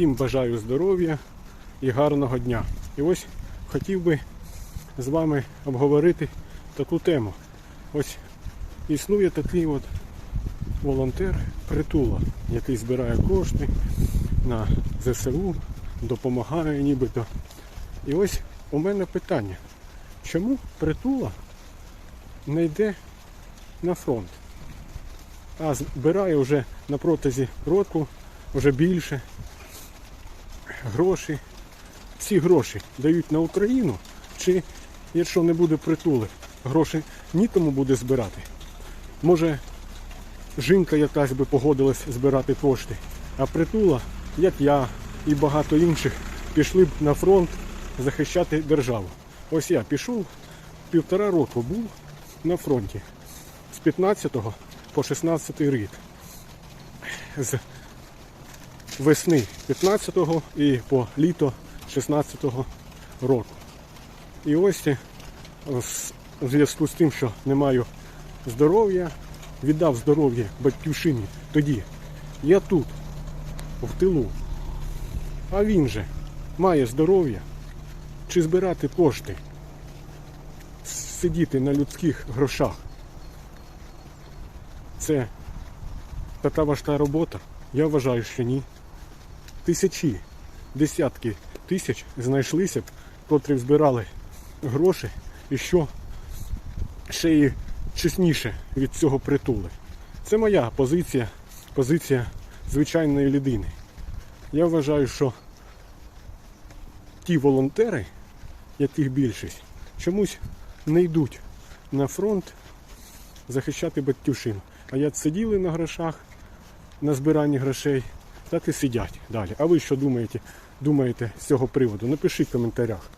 Всім бажаю здоров'я і гарного дня. І ось хотів би з вами обговорити таку тему. Ось існує такий от волонтер притула, який збирає кошти на ЗСУ, допомагає нібито. І ось у мене питання, чому притула не йде на фронт, а збирає вже на протязі року вже більше гроші. Ці гроші дають на Україну, чи якщо не буде притули, гроші нікому буде збирати. Може, жінка якась би погодилась збирати кошти, а притула, як я і багато інших, пішли б на фронт захищати державу. Ось я пішов, півтора року був на фронті з 15 по 16 рік. З весни 15-го і по літо 16-го року. І ось е, з- у зв'язку з тим, що не маю здоров'я, віддав здоров'я батьківщині тоді. Я тут, в тилу. А він же має здоров'я чи збирати кошти, сидіти на людських грошах. Це така важка робота? Я вважаю, що ні. Тисячі, десятки тисяч знайшлися б, котрі збирали гроші і що ще й чесніше від цього притули. Це моя позиція, позиція звичайної людини. Я вважаю, що ті волонтери, яких більшість, чомусь не йдуть на фронт захищати батьківщину. А як сиділи на грошах, на збиранні грошей, так і сидять далі. А ви що думаєте, думаєте з цього приводу? Напишіть в коментарях.